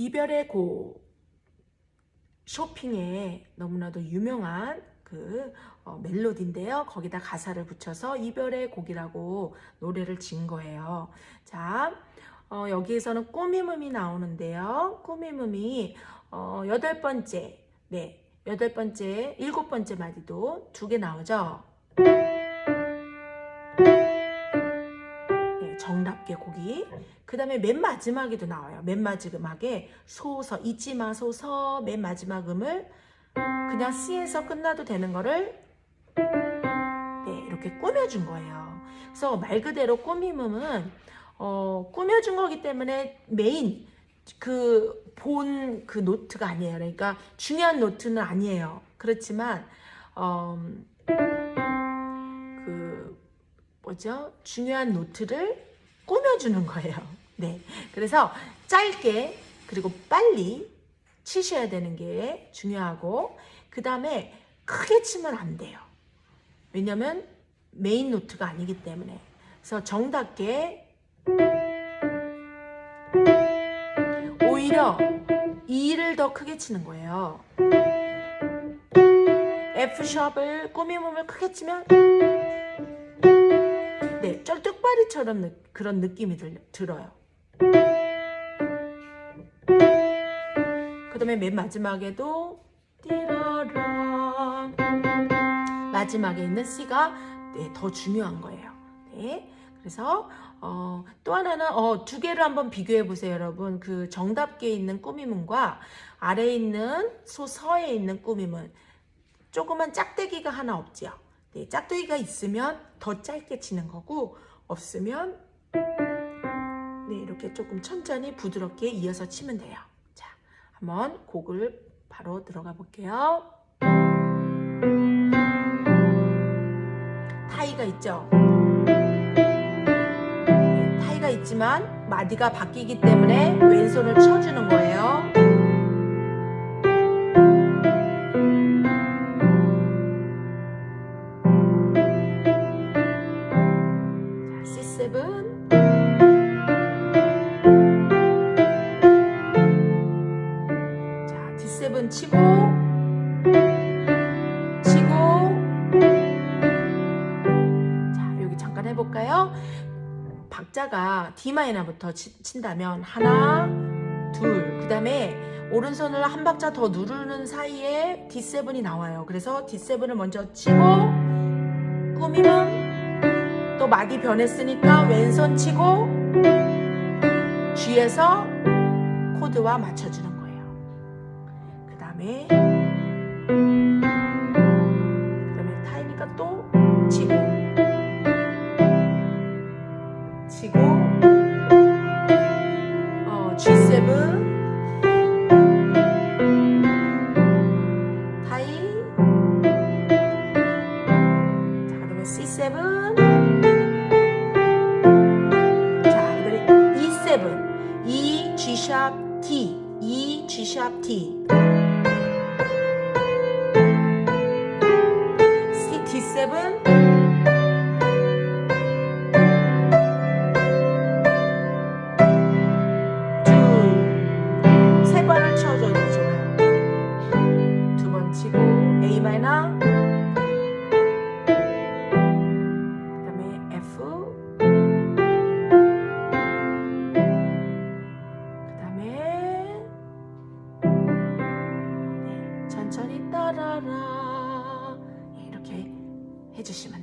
이별의 곡 쇼핑에 너무나도 유명한 그 어, 멜로디인데요. 거기다 가사를 붙여서 이별의 곡이라고 노래를 지은 거예요. 자, 어, 여기에서는 꾸미음이 나오는데요. 꾸미음이 어, 여덟 번째, 네, 여덟 번째, 일곱 번째 마디도 두 개 나오죠. 정답게 곡이. 그 다음에 맨 마지막에도 나와요. 맨 마지막에 소서, 잊지 마 소서, 맨 마지막 음을 그냥 C에서 끝나도 되는 거를 네, 이렇게 꾸며준 거예요. 그래서 말 그대로 꾸밈음은 어, 꾸며준 거기 때문에 메인 그 본그 노트가 아니에요. 그러니까 중요한 노트는 아니에요. 그렇지만 어, 그 뭐죠? 중요한 노트를 꾸며주는 거예요. 네. 그래서 짧게 그리고 빨리 치셔야 되는 게 중요하고 그 다음에 크게 치면 안 돼요. 왜냐면 메인 노트가 아니기 때문에. 그래서 정답게 오히려 E를 더 크게 치는 거예요. F샵을 꾸미음을 크게 치면 네, 쩔뚝바리처럼 느- 그런 느낌이 들, 들어요. 그 다음에 맨 마지막에도 띠라랑 마지막에 있는 C가 네, 더 중요한 거예요. 네. 그래서 어, 또 하나는 어, 두 개를 한번 비교해 보세요, 여러분. 그 정답게 있는 꾸미문과 아래에 있는 소서에 있는 꾸미문. 조그만 짝대기가 하나 없지요. 네, 짝대기가 있으면 더 짧게 치는 거고 없으면 네, 이렇게 조금 천천히 부드럽게 이어서 치면 돼요. 자, 한번 곡을 바로 들어가 볼게요. 타이가 있죠? 네, 타이가 있지만 마디가 바뀌기 때문에 왼손을 쳐주는 거예요. 볼까요? 박자가 D 마이너부터 치- 친다면 하나, 둘, 그 다음에 오른손을 한 박자 더 누르는 사이에 D7이 나와요. 그래서 D7을 먼저 치고, 꾸미면 또 마디 변했으니까 왼손 치고, G에서 코드와 맞춰주는 거예요. 그 다음에 그 다음에 타이니까 또 치고 C7 자 그다음에 E7 E G 샵 T E G 샵 T C D7 그다음에 F 그다음에 네, 천천히 따라라 네, 이렇게 해주시면.